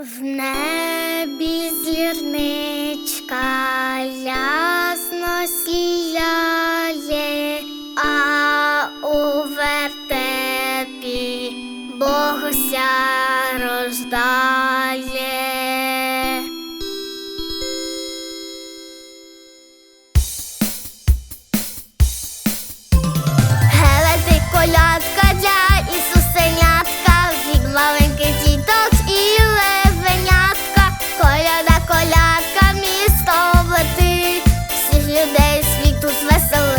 В небі зірничка ясно сіяє, а у вертепі бог ся рождає. tus less.